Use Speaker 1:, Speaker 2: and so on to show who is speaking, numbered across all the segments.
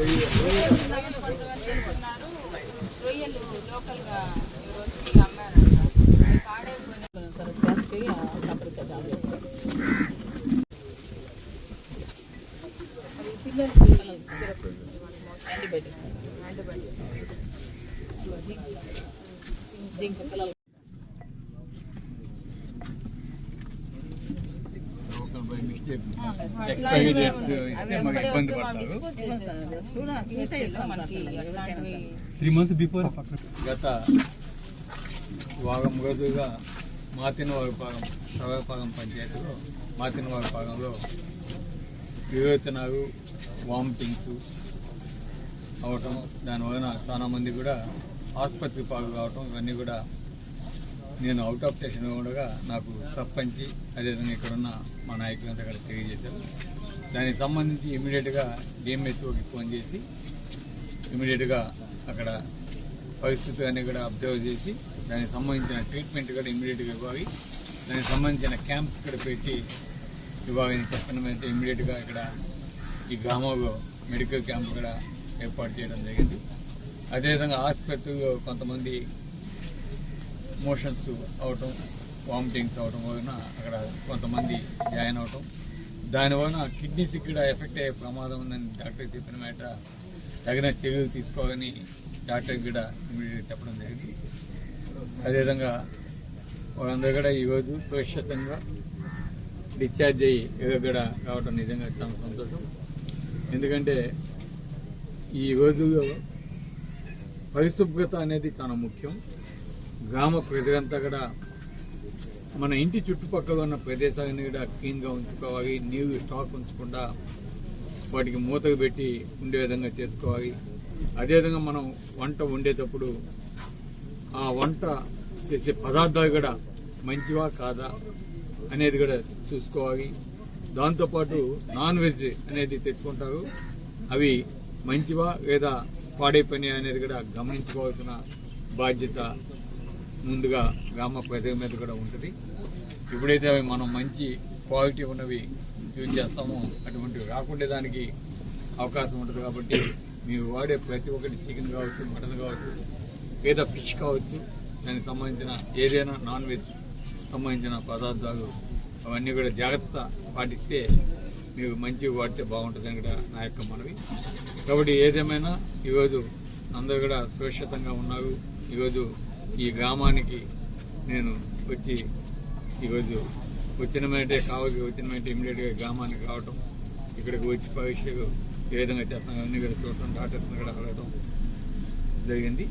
Speaker 1: కొంతమంది వెళ్తున్నారు రొయ్యలు లోకల్గా ఎవరో వచ్చి అమ్మారంట అవి పాడైపోయినాయి అది పిల్లలకి. Antibiotic
Speaker 2: local by mistake expiry dates ఇస్తే మాకు ఇబ్బంది పడతారు
Speaker 3: త్రీ మంత్స్ బిఫోర్
Speaker 2: గత వారం రోజులుగా మాతినవారి పాలెం సర్వపాలెం పంచాయతీలో మాతినవారి పాలెంలో విరోచనాలు వామిటింగ్స్ అవటం దానివలన చాలామంది కూడా ఆసుపత్రి పాలు కావటం ఇవన్నీ కూడా నేను అవుట్ ఆఫ్ స్టేషన్ ఉండగా నాకు సర్పంచి అదేవిధంగా ఇక్కడ ఉన్న మా నాయకులంతా కూడా తెలియజేశారు. దానికి సంబంధించి ఇమీడియట్గా డిఎంహెచ్ఓకి ఫోన్ చేసి ఇమీడియట్గా అక్కడ పరిస్థితులు అన్ని కూడా అబ్జర్వ్ చేసి దానికి సంబంధించిన ట్రీట్మెంట్ కూడా ఇమీడియట్గా ఇవ్వాలి. దానికి సంబంధించిన క్యాంప్స్ కూడా పెట్టి ఇవ్వాలని చెప్పడం అయితే ఇమీడియట్గా ఇక్కడ ఈ గ్రామంలో మెడికల్ క్యాంప్ కూడా ఏర్పాటు చేయడం జరిగింది. అదేవిధంగా హాస్పిటల్లో కొంతమంది మోషన్స్ అవటం వామిటింగ్స్ అవటం వలన అక్కడ కొంతమంది జాయిన్ అవటం. దానివలన కిడ్నీస్కి కూడా ఎఫెక్ట్ అయ్యే ప్రమాదం ఉందని డాక్టర్ చెప్పిన మాట తగిన చర్యలు తీసుకోవాలని డాక్టర్ కూడా ఇమీడియట్ చెప్పడం జరిగింది. అదేవిధంగా వాళ్ళందరూ కూడా ఈరోజు సురక్షితంగా డిశ్చార్జ్ అయ్యి ఇక్కడ రావడం నిజంగా చాలా సంతోషం. ఎందుకంటే ఈ రోజుల్లో పరిశుభ్రత అనేది చాలా ముఖ్యం. గ్రామ ప్రజలంతా కూడా మన ఇంటి చుట్టుపక్కల ఉన్న ప్రదేశాలను కూడా క్లీన్గా ఉంచుకోవాలి నీరు స్టాక్ ఉంచకుండా వాటికి మూతకు పెట్టి ఉండే విధంగా చేసుకోవాలి. అదేవిధంగా మనం వంట వండేటప్పుడు ఆ వంట చేసే పదార్థాలు కూడా మంచివా కాదా అనేది కూడా చూసుకోవాలి. దాంతోపాటు నాన్ వెజ్ అనేది తెచ్చుకుంటారు. అవి మంచివా లేదా పాడైపోయినాయి అనేది కూడా గమనించుకోవాల్సిన బాధ్యత ముందుగా గ్రామ ప్రజల మీద కూడా ఉంటుంది. ఎప్పుడైతే అవి మనం మంచి క్వాలిటీ ఉన్నవి యూజ్ చేస్తామో అటువంటివి రాకుండా దానికి అవకాశం ఉంటుంది కాబట్టి మీరు వాడే ప్రతి ఒక్కటి చికెన్ కావచ్చు మటన్ కావచ్చు లేదా ఫిష్ కావచ్చు దానికి సంబంధించిన ఏదైనా నాన్ వెజ్ సంబంధించిన పదార్థాలు అవన్నీ కూడా జాగ్రత్త పాటిస్తే మీరు మంచిగా వాడితే బాగుంటుందని కూడా నా యొక్క మనవి. కాబట్టి ఏదేమైనా ఈరోజు అందరూ కూడా సురక్షితంగా ఉన్నారు. ఈరోజు ఈ గ్రామానికి నేను వచ్చి ఈరోజు వచ్చిన వెంటనే కావాలి వచ్చిన వెంటనే ఇమీడియట్గా గ్రామానికి రావటం ఇక్కడికి వచ్చి భవిష్యత్తు ఏ విధంగా చేస్తాం. అన్ని కూడా చూడటం డాక్టర్స్ని కూడా అడగటం జరిగింది.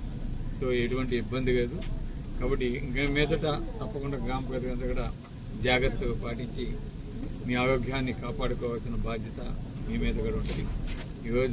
Speaker 2: సో ఎటువంటి ఇబ్బంది లేదు. కాబట్టి ఇంకా మీదట తప్పకుండా గ్రామ ప్రజలంతా కూడా జాగ్రత్త పాటించి మీ ఆరోగ్యాన్ని కాపాడుకోవాల్సిన బాధ్యత మీ మీద కూడా ఉంటుంది. ఈరోజు